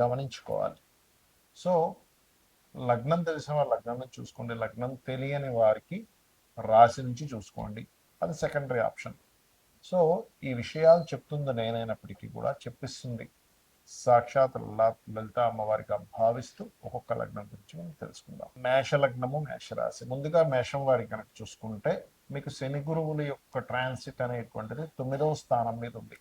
గమనించుకోవాలి. సో లగ్నం తెలిసిన వారు లగ్నం నుంచి చూసుకోండి. లగ్నం తెలియని వారికి రాశి నుంచి చూసుకోండి. అది సెకండరీ ఆప్షన్ సో ఈ విషయాలు చెప్తుంది నేనైనప్పటికీ కూడా చెప్పిస్తుంది. సాక్షాత్ లలిత లలిత అమ్మవారిగా భావిస్తూ ఒక్కొక్క లగ్నం గురించి మనం తెలుసుకుందాం. మేష లగ్నము మేషరాశి ముందుగా మేషం వారి కనుక చూసుకుంటే మీకు శని గురువుల యొక్క ట్రాన్సిట్ అనేటువంటిది తొమ్మిదవ స్థానం మీద ఉంది.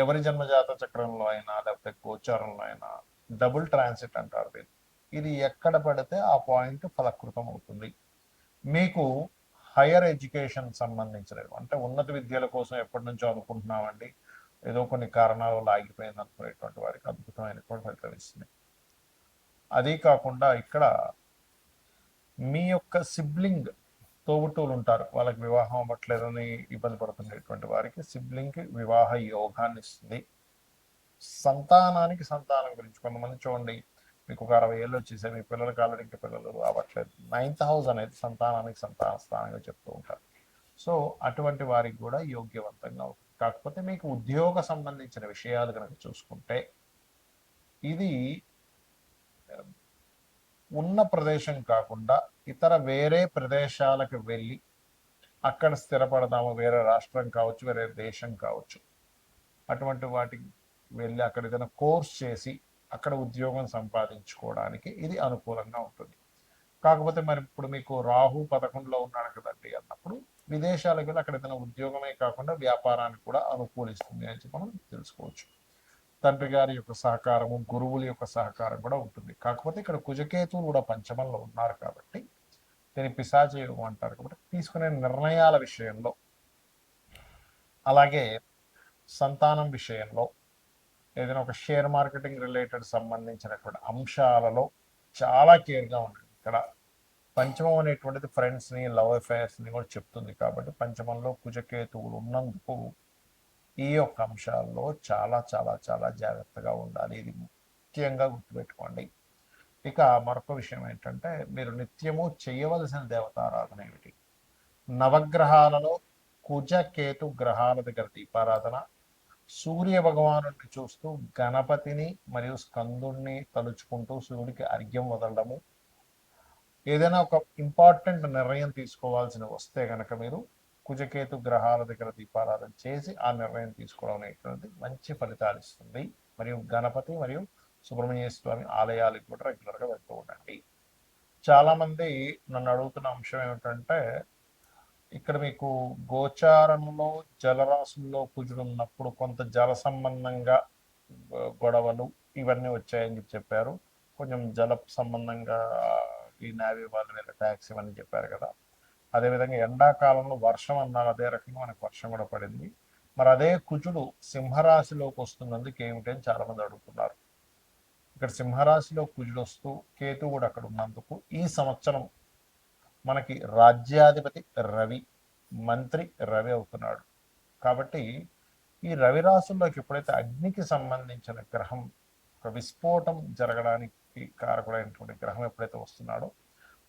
ఎవరి జన్మజాత చక్రంలో అయినా లేకపోతే గోచారంలో అయినా డబుల్ ట్రాన్సిట్ అంటారు దీన్ని. ఇది ఎక్కడ పడితే ఆ పాయింట్ ఫలకృతం అవుతుంది. మీకు హైయర్ ఎడ్యుకేషన్ సంబంధించినవి అంటే ఉన్నత విద్యల కోసం ఎప్పటి నుంచో అనుకుంటున్నామండి. ఏదో కొన్ని కారణాలు లాగిపోయింది అనుకునేటువంటి వారికి అద్భుతమైనటువంటి ఫలితం ఇస్తుంది అదే కాకుండా ఇక్కడ మీ యొక్క సిబ్లింగ్ తోబుట్టువులు ఉంటారు వాళ్ళకి వివాహం అవ్వట్లేదని ఇబ్బంది పడుతున్నటువంటి వారికి సిబ్లింగ్కి వివాహ యోగాన్ని ఇస్తుంది సంతానానికి సంతానం గురించి కొంతమంది చూడండి మీకు ఒక అరవై ఏళ్ళు వచ్చేసే మీ పిల్లలు ఆల్రెడీ ఇంకా పిల్లలు అవ్వట్లేదు నైన్త్ హౌస్ అనేది సంతానానికి సంతాన స్థానంగా చెప్తూ ఉంటారు. సో అటువంటి వారికి కూడా యోగ్యవంతంగా ఉంటుంది. కాకపోతే మీకు ఉద్యోగ సంబంధించిన విషయాలు కనుక చూసుకుంటే ఇది ఉన్న ప్రదేశం కాకుండా ఇతర వేరే ప్రదేశాలకు వెళ్ళి అక్కడ స్థిరపడదాము. వేరే రాష్ట్రం కావచ్చు వేరే దేశం కావచ్చు. అటువంటి వాటికి వెళ్ళి అక్కడ ఏదైనా కోర్స్ చేసి అక్కడ ఉద్యోగం సంపాదించుకోవడానికి ఇది అనుకూలంగా ఉంటుంది. కాకపోతే మరి ఇప్పుడు మీకు రాహు పదకొండులో ఉన్నాడు కదండి అన్నప్పుడు విదేశాలకు వెళ్ళి అక్కడ ఏదైనా ఉద్యోగమే కాకుండా వ్యాపారానికి కూడా అనుకూలిస్తుంది అని మనం తెలుసుకోవచ్చు. తండ్రి గారి యొక్క సహకారము గురువుల యొక్క సహకారం కూడా ఉంటుంది. కాకపోతే ఇక్కడ కుజకేతువులు కూడా పంచమంలో ఉన్నారు కాబట్టి దీన్ని పిశాచయోగం అంటారు కాబట్టి తీసుకునే నిర్ణయాల విషయంలో అలాగే సంతానం విషయంలో ఏదైనా ఒక షేర్ మార్కెటింగ్ రిలేటెడ్ సంబంధించినటువంటి అంశాలలో చాలా కేర్గా ఉంటుంది ఇక్కడ పంచమం అనేటువంటిది ఫ్రెండ్స్ని లవ్ అఫైర్స్ని కూడా చెప్తుంది కాబట్టి పంచమంలో కుజకేతువులు ఉన్నందుకు ఈ యొక్క అంశాల్లో చాలా చాలా చాలా జాగ్రత్తగా ఉండాలి. ఇది ముఖ్యంగా గుర్తుపెట్టుకోండి. ఇక మరొక విషయం ఏంటంటే మీరు నిత్యము చేయవలసిన దేవతారాధన ఏమిటి? నవగ్రహాలలో కుజ కేతు గ్రహాల దగ్గర దీపారాధన సూర్య భగవాను చూస్తూ గణపతిని మరియు స్కందుణ్ణి తలుచుకుంటూ సూర్యుడికి అర్ఘ్యం వదలడము. ఏదైనా ఒక ఇంపార్టెంట్ నిర్ణయం తీసుకోవాల్సిన వస్తే కనుక మీరు కుజకేతు గ్రహాల దగ్గర దీపారాధన చేసి ఆ నిర్ణయం తీసుకోవడం అనేటువంటిది మంచి ఫలితాలు ఇస్తుంది. మరియు గణపతి మరియు సుబ్రహ్మణ్య స్వామి ఆలయాలకు కూడా రెగ్యులర్గా వెళ్తూ ఉండండి. చాలామంది నన్ను అడుగుతున్న అంశం ఏమిటంటే ఇక్కడ మీకు గోచారంలో జలరాశుల్లో కుజుడు ఉన్నప్పుడు కొంత జల సంబంధంగా గొడవలు ఇవన్నీ వచ్చాయని చెప్పి చెప్పారు. కొంచెం జల సంబంధంగా ఈ నావీ వాళ్ళు వీళ్ళ ట్యాక్స్ ఇవన్నీ చెప్పారు కదా. అదేవిధంగా ఎండాకాలంలో వర్షం అన్నారు అదే రకంగా మనకు వర్షం కూడా పడింది. మరి అదే కుజుడు సింహరాశిలోకి వస్తున్నందుకు ఏమిటి అని చాలా మంది అడుగుతున్నారు. ఇక్కడ సింహరాశిలో కుజుడు వస్తూ కేతు కూడా అక్కడ ఉన్నందుకు ఈ సంవత్సరం మనకి రాజ్యాధిపతి రవి మంత్రి రవి అవుతున్నాడు. కాబట్టి ఈ రవి రాశుల్లోకి ఎప్పుడైతే అగ్నికి సంబంధించిన గ్రహం ఒక విస్ఫోటం జరగడానికి కారకుడైనటువంటి గ్రహం ఎప్పుడైతే వస్తున్నాడో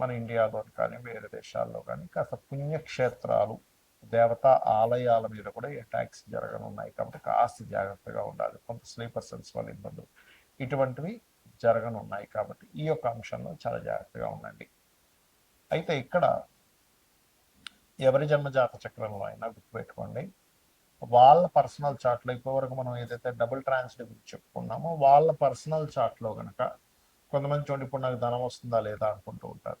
మన ఇండియాలో కానీ వేరే దేశాల్లో కానీ కాస్త పుణ్యక్షేత్రాలు దేవతా ఆలయాల మీద కూడా అటాక్స్ జరగనున్నాయి కాబట్టి కాస్త జాగ్రత్తగా ఉండాలి. కొంత స్లీపర్ సెల్స్ వల్ల ఇబ్బందులు ఇటువంటివి జరగనున్నాయి కాబట్టి ఈ యొక్క అంశంలో చాలా జాగ్రత్తగా ఉండండి. అయితే ఇక్కడ ఎవరి జన్మజాత చక్రంలో అయినా గుర్తుపెట్టుకోండి. వాళ్ళ పర్సనల్ చార్ట్లో ఇప్పటివరకు మనం ఏదైతే డబుల్ ట్రాన్స్లేట్ గురించి చెప్పుకున్నామో వాళ్ళ పర్సనల్ చార్ట్లో కనుక కొంతమంది చూడండి ఇప్పుడు నాకు ధనం వస్తుందా లేదా అనుకుంటూ ఉంటారు.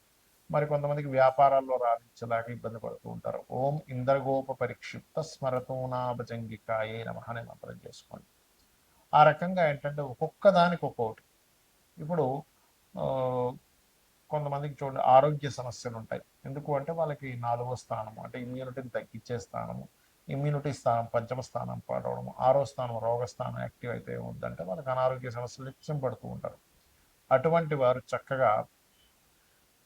మరి కొంతమందికి వ్యాపారాల్లో రాణించలేక ఇబ్బంది పడుతూ ఉంటారు. ఓం ఇంద్రగోప పరిక్షిప్త స్మరతోనాభజంగికాయే నమ అనే మంత్రం చేసుకోండి. ఆ రకంగా ఏంటంటే ఒక్కొక్క దానికి ఒక్కొక్కటి. ఇప్పుడు కొంతమందికి చూడండి ఆరోగ్య సమస్యలు ఉంటాయి. ఎందుకు అంటే వాళ్ళకి నాలుగో స్థానము అంటే ఇమ్యూనిటీని తగ్గించే స్థానము ఇమ్యూనిటీ స్థానం పంచమ స్థానం పడవడం ఆరో స్థానం రోగ స్థానం యాక్టివ్ అయితే ఉందంటే వాళ్ళకి అనారోగ్య సమస్యలు నిత్యం పడుతూ ఉంటారు. అటువంటి వారు చక్కగా